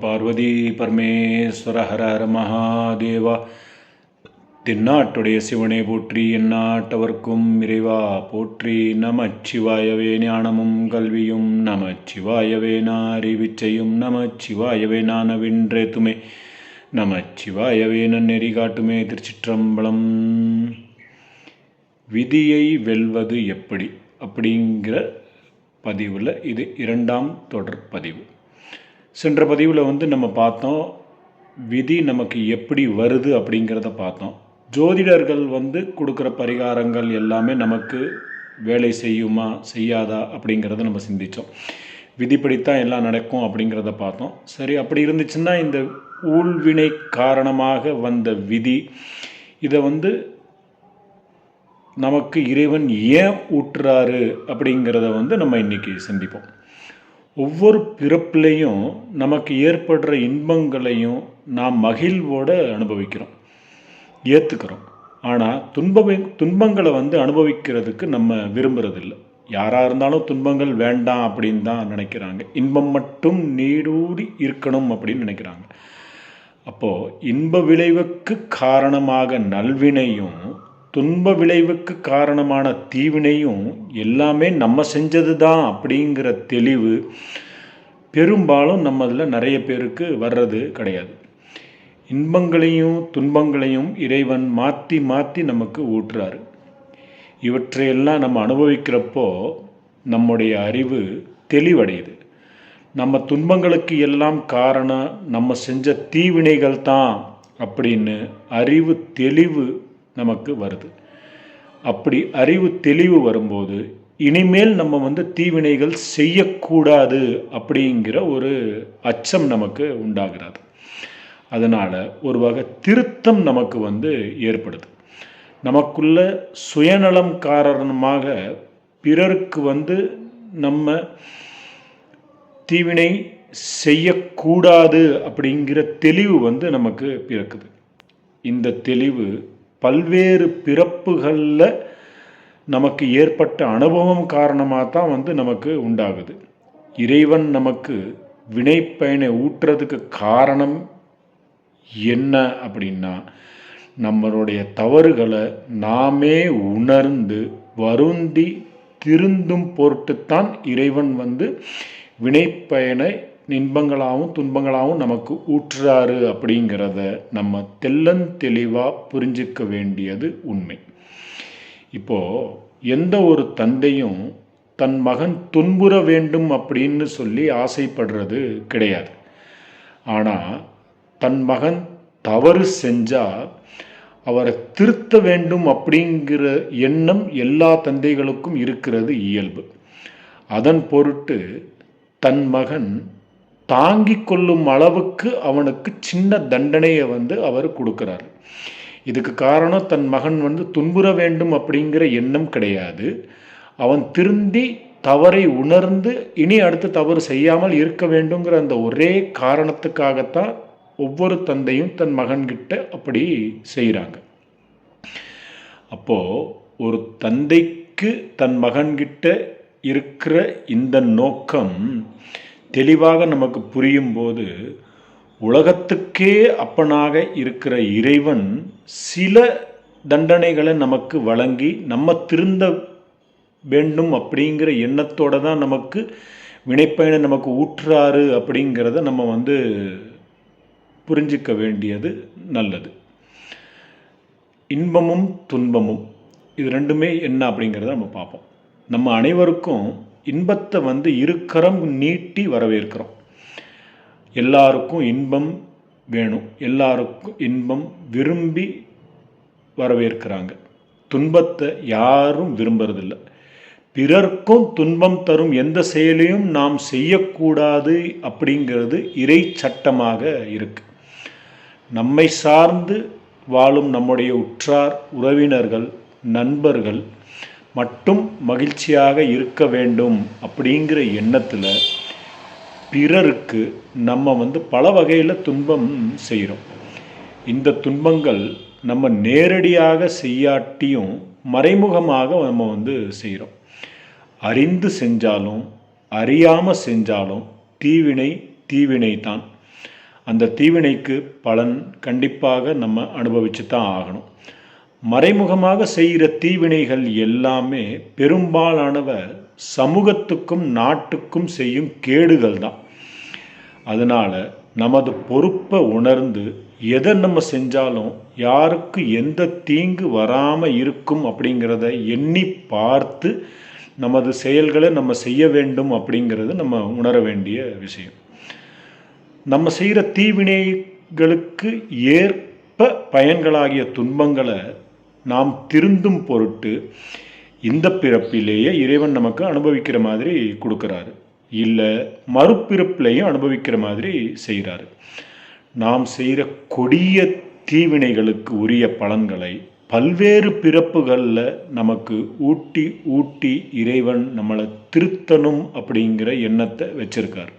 பார்வதி பரமேஸ்வர ஹர ஹர மகாதேவா. தென்னாட்டுடைய சிவனை போற்றி எந்நாட்டவர்க்கும் இறைவா. போற்றி நமச்சிவாயவே ஞானமும் கல்வியும் நமச்சிவாயவே நாரிவிச்சையும் நமச்சிவாயவே நானவின்றேத்துமே நமச்சிவாயவே நன்னெறி காட்டுமே திருச்சிற்றம்பலம். விதியை வெல்வது எப்படி? அப்படிங்கிற பதிவில் இது இரண்டாம் தொடர் பதிவு. சென்ற பதிவில் வந்து நம்ம பார்த்தோம் விதி நமக்கு எப்படி வருது அப்படிங்கிறத பார்த்தோம். ஜோதிடர்கள் வந்து கொடுக்குற பரிகாரங்கள் எல்லாமே நமக்கு வேலை செய்யுமா செய்யாதா அப்படிங்கிறத நம்ம சிந்தித்தோம் விதிப்படித்தான் எல்லாம் நடக்கும் அப்படிங்கிறத பார்த்தோம். சரி அப்படி இருந்துச்சுன்னா இந்த ஊழ்வினை காரணமாக வந்த விதி இதை வந்து நமக்கு இறைவன் ஏன் ஊற்றுறாரு அப்படிங்கிறத வந்து நம்ம இன்றைக்கி சிந்திப்போம். ஒவ்வொரு பிறப்புலேயும் நமக்கு ஏற்படுற இன்பங்களையும் நாம் மகிழ்வோடு அனுபவிக்கிறோம். ஏற்றுக்கிறோம் ஆனால் துன்ப துன்பங்களை வந்து அனுபவிக்கிறதுக்கு நம்ம விரும்புகிறதில்ல யாராக இருந்தாலும் துன்பங்கள் வேண்டாம் அப்படின்னு தான் நினைக்கிறாங்க. இன்பம் மட்டும் நீடூடி இருக்கணும் அப்படின்னு நினைக்கிறாங்க. அப்போது இன்ப விளைவுக்கு காரணமாக நல்வினையும் துன்ப விளைவுக்கு காரணமான தீவினையும் எல்லாமே நம்ம செஞ்சது தான் அப்படிங்கிற தெளிவு பெரும்பாலும் நம்ம அதில் நிறைய பேருக்கு வர்றது கிடையாது. இன்பங்களையும் துன்பங்களையும் இறைவன் மாற்றி மாற்றி நமக்கு ஊட்டுறாரு. இவற்றையெல்லாம் நம்ம அனுபவிக்கிறப்போ நம்முடைய அறிவு தெளிவடையுது. நம்ம துன்பங்களுக்கு எல்லாம் காரணம் நம்ம செஞ்ச தீவினைகள் தான் அப்படின்னு அறிவு தெளிவு நமக்கு வருது. அப்படி அறிவு தெளிவு வரும்போது இனிமேல் நம்ம வந்து தீவினைகள் செய்யக்கூடாது அப்படிங்கிற ஒரு அச்சம் நமக்கு உண்டாகிறது. அதனால் ஒரு வகை திருத்தம் நமக்கு வந்து ஏற்படுது. நமக்குள்ள சுயநலம் காரணமாக பிறருக்கு வந்து நம்ம தீவினை செய்யக்கூடாது அப்படிங்கிற தெளிவு வந்து நமக்கு பிறக்குது. இந்த தெளிவு பல்வேறு பிறப்புகளில் நமக்கு ஏற்பட்ட அனுபவம் காரணமாக தான் வந்து நமக்கு உண்டாகுது. இறைவன் நமக்கு வினைப்பயனை ஊற்றுறதுக்கு காரணம் என்ன அப்படின்னா நம்மளுடைய தவறுகளை நாமே உணர்ந்து வருந்தி திருந்தும் பொருட்டுத்தான் இறைவன் வந்து வினைப்பயனை இன்பங்களாகவும் துன்பங்களாகவும் நமக்கு ஊற்றுறாரு அப்படிங்கிறத நம்ம தெள்ளந்தெளிவாக தெளிவாக புரிஞ்சிக்க வேண்டியது உண்மை. இப்போது எந்த ஒரு தந்தையும் தன் மகன் துன்புற வேண்டும் அப்படின்னு சொல்லி ஆசைப்படுறது கிடையாது. ஆனால் தன் மகன் தவறு செஞ்சால் அவரை திருத்த வேண்டும் அப்படிங்கிற எண்ணம் எல்லா தந்தைகளுக்கும் இருக்கிறது இயல்பு. அதன் பொருட்டு தன் மகன் தாங்கி கொள்ளும் அளவுக்கு அவனுக்கு சின்ன தண்டனையை வந்து அவர் கொடுக்குறாரு. இதுக்கு காரணம் தன் மகன் வந்து துன்புற வேண்டும் அப்படிங்கிற எண்ணம் கிடையாது. அவன் திருந்தி தவறை உணர்ந்து இனி அடுத்து தவறு செய்யாமல் இருக்க வேண்டுங்கிற அந்த ஒரே காரணத்துக்காகத்தான் ஒவ்வொரு தந்தையும் தன் மகன்கிட்ட அப்படி செய்கிறாங்க. அப்போது ஒரு தந்தைக்கு தன் மகன்கிட்ட இருக்கிற இந்த நோக்கம் தெளிவாக நமக்கு புரியும் போது உலகத்துக்கே அப்பனாக இருக்கிற இறைவன் சில தண்டனைகளை நமக்கு வழங்கி நம்ம திருந்த வேண்டும் அப்படிங்கிற எண்ணத்தோடு தான் நமக்கு வினைப்பயனை நமக்கு ஊற்றுறாரு அப்படிங்கிறத நம்ம வந்து புரிஞ்சிக்க வேண்டியது நல்லது. இன்பமும் துன்பமும் இது ரெண்டுமே என்ன அப்படிங்கிறத நம்ம பார்ப்போம். நம்ம அனைவருக்கும் இன்பத்தை வந்து இருக்கிறம் நீட்டி வரவேற்கிறோம். எல்லாருக்கும் இன்பம் வேணும். எல்லாருக்கும் இன்பம் விரும்பி வரவேற்கிறாங்க. துன்பத்தை யாரும் விரும்புறதில்லை. பிறர்க்கும் துன்பம் தரும் எந்த செயலையும் நாம் செய்யக்கூடாது அப்படிங்கிறது இறை சட்டமாக இருக்கு. நம்மை சார்ந்து வாழும் நம்முடைய உற்றார் உறவினர்கள் நண்பர்கள் மட்டும் மகிழ்ச்சியாக இருக்க வேண்டும் அப்படிங்கிற எண்ணத்தில் பிறருக்கு நம்ம வந்து பல வகையில் துன்பம் செய்கிறோம் இந்த துன்பங்கள் நம்ம நேரடியாக செய்யாட்டியும் மறைமுகமாக நம்ம வந்து செய்கிறோம் அறிந்து செஞ்சாலும் அறியாமல் செஞ்சாலும் தீவினை தீவினை தான். அந்த தீவினைக்கு பலன் கண்டிப்பாக நம்ம அனுபவிச்சு தான் ஆகணும். மறைமுகமாக செய்கிற தீவினைகள் எல்லாமே பெரும்பாலானவ சமூகத்துக்கும் நாட்டுக்கும் செய்யும் கேடுகள் தான் அதனால் நமது பொறுப்பை உணர்ந்து எதை நம்ம செஞ்சாலும் யாருக்கு எந்த தீங்கு வராமல் இருக்கும் அப்படிங்கிறத எண்ணி பார்த்து நமது செயல்களை நம்ம செய்ய வேண்டும் அப்படிங்கிறது நம்ம உணர வேண்டிய விஷயம். நம்ம செய்கிற தீவினைகளுக்கு ஏற்ப பயன்களாகிய துன்பங்களை நாம் திருந்தும் பொருட்டு இந்த பிறப்பிலேயே இறைவன் நமக்கு அனுபவிக்கிற மாதிரி கொடுக்குறாரு. இல்லை மறுபிறப்பிலையும் அனுபவிக்கிற மாதிரி செய்கிறாரு. நாம் செய்கிற கொடிய தீவினைகளுக்கு உரிய பலன்களை பல்வேறு பிறப்புகளில் நமக்கு ஊட்டி ஊட்டி இறைவன் நம்மளை திருத்தணும் அப்படிங்கிற எண்ணத்தை வச்சிருக்கார்.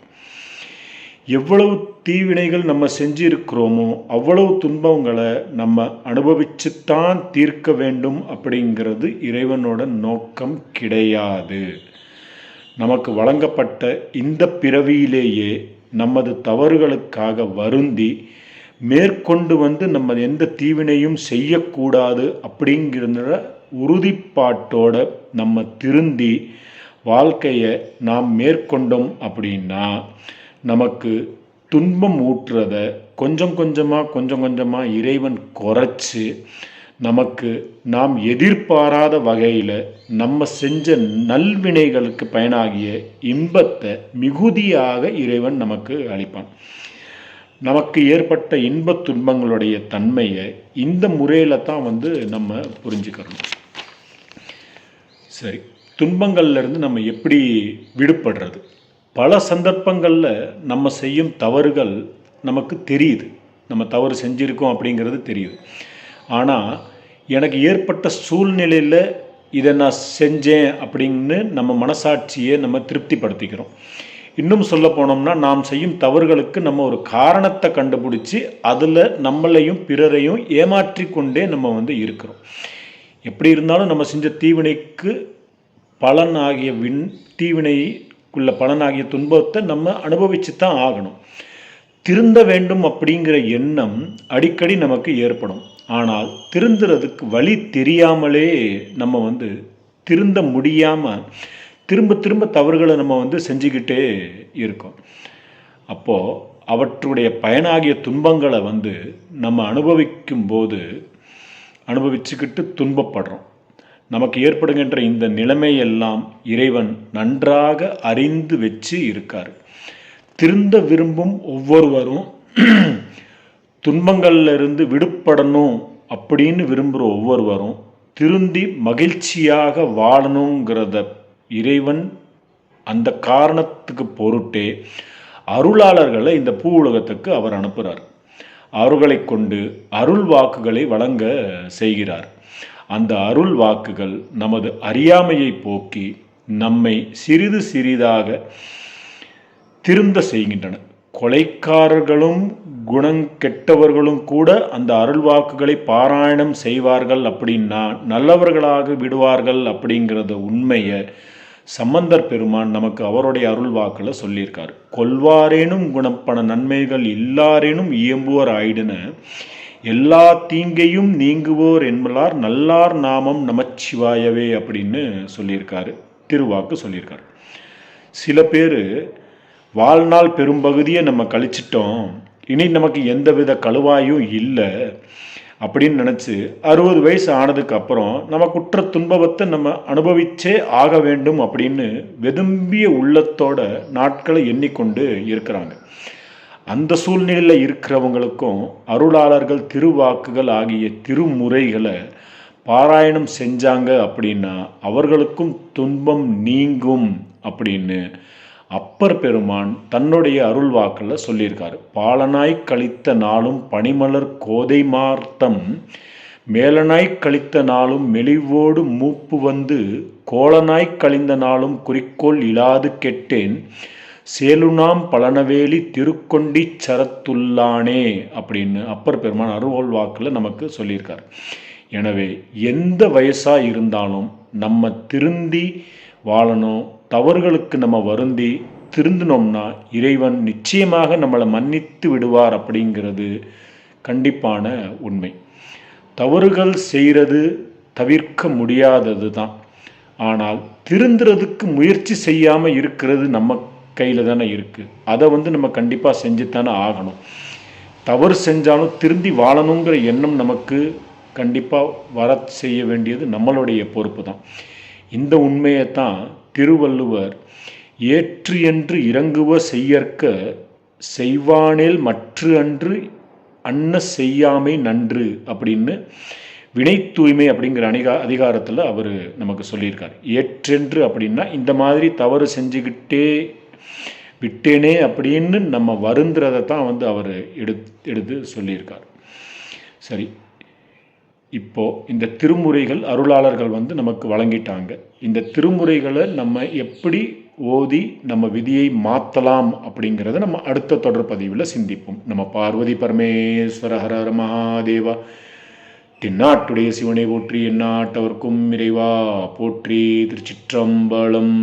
எவ்வளவு தீவினைகள் நம்ம செஞ்சிருக்கிறோமோ அவ்வளவு துன்பங்களை நம்ம அனுபவிச்சுத்தான் தீர்க்க வேண்டும் அப்படிங்கிறது இறைவனோட நோக்கம் கிடையாது. நமக்கு வழங்கப்பட்ட இந்த பிறவியிலேயே நமது தவறுகளுக்காக வருந்தி மேற்கொண்டு வந்து நம்ம எந்த தீவினையும் செய்யக்கூடாது அப்படிங்கிற உறுதிப்பாட்டோட நம்ம திருந்தி வாழ்க்கையை நாம் மேற்கொண்டோம் அப்படின்னா நமக்கு துன்பம் ஊற்றுறத கொஞ்சம் கொஞ்சமாக கொஞ்சம் கொஞ்சமாக இறைவன் குறைச்சி நமக்கு நாம் எதிர்பாராத வகையில் நம்ம செஞ்ச நல்வினைகளுக்கு பயனாகிய இன்பத்தை மிகுதியாக இறைவன் நமக்கு அளிப்பான். நமக்கு ஏற்பட்ட இன்ப துன்பங்களுடைய தன்மையை இந்த முறையில் தான் வந்து நம்ம புரிஞ்சுக்கிறோம் சரி துன்பங்கள்லேருந்து நம்ம எப்படி விடுபடுறது? பல சந்தர்ப்பங்களில் நம்ம செய்யும் தவறுகள் நமக்கு தெரியுது. நம்ம தவறு செஞ்சுருக்கோம் அப்படிங்கிறது தெரியுது. ஆனால் எனக்கு ஏற்பட்ட சூழ்நிலையில் இதை நான் செஞ்சேன் அப்படின்னு நம்ம மனசாட்சியை நம்ம திருப்திப்படுத்திக்கிறோம். இன்னும் சொல்ல போனோம்னா நாம் செய்யும் தவறுகளுக்கு நம்ம ஒரு காரணத்தை கண்டுபிடிச்சி அதில் நம்மளையும் பிறரையும் ஏமாற்றிக்கொண்டே நம்ம வந்து இருக்கிறோம். எப்படி இருந்தாலும் நம்ம செஞ்ச தீவினைக்கு பலன் ஆகிய வின் உள்ள பலனாகிய துன்பத்தை நம்ம அனுபவித்து தான் ஆகணும். திருந்த வேண்டும் அப்படிங்கிற எண்ணம் அடிக்கடி நமக்கு ஏற்படும். ஆனால் திருந்துறதுக்கு வழி தெரியாமலே நம்ம வந்து திருந்த முடியாமல் திரும்ப திரும்ப தவறுகளை நம்ம வந்து செஞ்சுக்கிட்டே இருக்கோம். அப்போது அவற்றுடைய பயனாகிய துன்பங்களை வந்து நம்ம அனுபவிக்கும் போது அனுபவிச்சுக்கிட்டு துன்பப்படுறோம். நமக்கு ஏற்படுகின்ற இந்த நிலைமையெல்லாம் இறைவன் நன்றாக அறிந்து வச்சு இருக்கார். திருந்த விரும்பும் ஒவ்வொருவரும் துன்பங்கள்ல இருந்து விடுபடணும் அப்படின்னு விரும்புகிற ஒவ்வொருவரும் திருந்தி மகிழ்ச்சியாக வாழணுங்கிறத இறைவன் அந்த காரணத்துக்கு பொருட்டே அருளாளர்களை இந்த பூ உலகத்துக்கு அவர் அனுப்புகிறார் அவர்களை கொண்டு அருள் வாக்குகளை வழங்க செய்கிறார். அந்த அருள் வாக்குகள் நமது அறியாமையை போக்கி நம்மை சிறிது சிறிதாக திருந்த செய்கின்றன. கொலைக்காரர்களும் குணம் கெட்டவர்களும் கூட அந்த அருள் வாக்குகளை பாராயணம் செய்வார்கள் அப்படின்னா நல்லவர்களாக விடுவார்கள் அப்படிங்கிறத உண்மையை சம்பந்தர் பெருமான் நமக்கு அவருடைய அருள் வாக்கில் சொல்லியிருக்கார். கொல்வாரேனும் குணப்பண நன்மைகள் இல்லாரேனும் இயம்புவர் ஆயிடுன எல்லா தீங்கையும் நீங்குவோர் என்பலார் நல்லார் நாமம் நமச்சிவாயவே அப்படின்னு சொல்லியிருக்காரு திருவாக்கு சொல்லியிருக்காரு. சில பேர் வாழ்நாள் பெரும்பகுதியை நம்ம கழிச்சிட்டோம் இனி நமக்கு எந்தவித கழுவாயும் இல்லை அப்படின்னு நினச்சி அறுபது வயசு ஆனதுக்கு அப்புறம் நம்ம குற்ற துன்பத்தை நம்ம அனுபவிச்சே ஆக வேண்டும் அப்படின்னு வெதும்பிய உள்ளத்தோட நாட்களை எண்ணிக்கொண்டு இருக்கிறாங்க. அந்த சூழ்நிலையில் இருக்கிறவங்களுக்கும் அருளாளர்கள் திருவாக்குகள் ஆகிய திருமுறைகளை பாராயணம் செஞ்சாங்க அப்படின்னா அவர்களுக்கும் துன்பம் நீங்கும் அப்படின்னு அப்பர் பெருமான் தன்னுடைய அருள் வாக்கில் சொல்லியிருக்காரு. பாலனாய் கழித்த நாளும் பனிமலர் கோதை மார்த்தம். மேலனாய் கழித்த நாளும் மெலிவோடு மூப்பு வந்து கோலனாய் கழிந்த நாளும் குறிக்கோள் இலாது கெட்டேன். சேலுனாம் பழனவேலி திருக்கொண்டி சரத்துள்ளானே அப்படின்னு அப்பர் பெருமான் அருவோல் வாக்கில் நமக்கு சொல்லியிருக்கார். எனவே எந்த வயசாக இருந்தாலும் நம்ம திருந்தி வாழணும் தவறுகளுக்கு நம்ம வருந்தி திருந்தினோம்னா இறைவன் நிச்சயமாக நம்மளை மன்னித்து விடுவார் அப்படிங்கிறது கண்டிப்பான உண்மை. தவறுகள் செய்கிறது தவிர்க்க முடியாதது தான் ஆனால் திருந்துறதுக்கு முயற்சி செய்யாமல் இருக்கிறது நம்ம கையில் தானே இருக்குது அதை வந்து நம்ம கண்டிப்பாக செஞ்சு தானே ஆகணும். தவறு செஞ்சாலும் திருந்தி வாழணுங்கிற எண்ணம் நமக்கு கண்டிப்பாக வர செய்ய வேண்டியது நம்மளுடைய பொறுப்பு தான். இந்த உண்மையை தான் திருவள்ளுவர் ஏற்று என்று இறங்குவ செய்யற்க செய்வானேல் மற்று அன்று அன்ன செய்யாமை நன்று அப்படின்னு வினை தூய்மை அப்படிங்கிற அணிகா அதிகாரத்தில் அவர் நமக்கு சொல்லியிருக்கார். ஏற்றென்று அப்படின்னா இந்த மாதிரி தவறு செஞ்சுக்கிட்டே விட்டேனே அப்படின்னு நம்ம வருந்துறதை தான் வந்து அவர் எடுத்து எடுத்து சொல்லியிருக்கார். சரி இப்போது இந்த திருமுறைகள் அருளாளர்கள் வந்து நமக்கு வழங்கிட்டாங்க. இந்த திருமுறைகளை நம்ம எப்படி ஓதி நம்ம விதியை மாற்றலாம் அப்படிங்கிறத நம்ம அடுத்த தொடர் பதிவில் சிந்திப்போம். நம்ம பார்வதி பரமேஸ்வர ஹர மகாதேவா தென்னாட்டுடைய சிவனை போற்றி எந்நாட்டவர்க்கும் இறைவா போற்றி திருச்சிற்றம்பலம்.